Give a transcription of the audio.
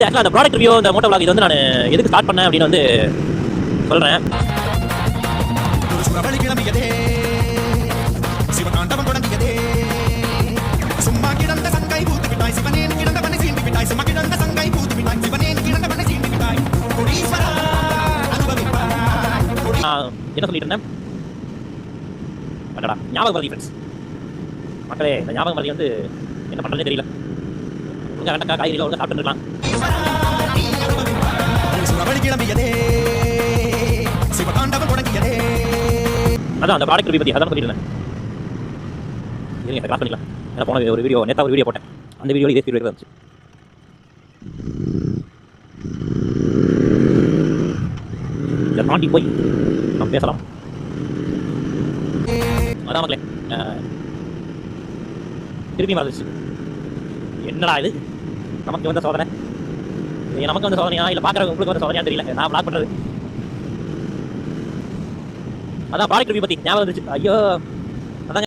ஆக்சுவலாக அந்த product review இந்த மோட்டோ இது வந்து நான் எதுக்கு ஸ்டார்ட் பண்ணேன் அப்படின்னு வந்து சொல்கிறேன் சும்மா கிடந்த என்ன சொல்லிட்டு இருந்தேன்? ஞாபகம் மறதி ஃப்ரெண்ட்ஸ் மக்களே இந்த ஞாபகம் வந்து என்ன பண்ணுறதுனே தெரியல. காய்கறிகளை வெண்டக்காய் காய்கறிகள் சாப்பிட்டுருக்கலாம் கிளம்பியதே சிவகாண்டவன் தொடங்கியதே. அதான் அந்த ப்ராடக்ட் ரிவ்யூ பற்றி அதான் சொல்லிட்டு இருந்தேன். இருங்க கிராஸ் பண்ணிக்கலாம்? போன ஒரு வீடியோ நேத்தா ஒரு வீடியோ போட்டேன். அந்த வீடியோ இதே ஸ்பீட் இருந்துச்சு. இதை தாண்டி போய் நம்ம பேசலாம். அதான் மக்களே திருப்பி மறந்துச்சு என்னடா இது? நமக்கு வந்த சோதனை? இது நமக்கு வந்து சோதனையா? இல்லை பார்க்குறவங்க உங்களுக்கு வந்து சோதனையா தெரியல. நான் பிளாக் பண்ணுறது அதான் ப்ராடக்ட் ரிவ்யூ பற்றி ஞாபகம் வந்துச்சு ஐயோ.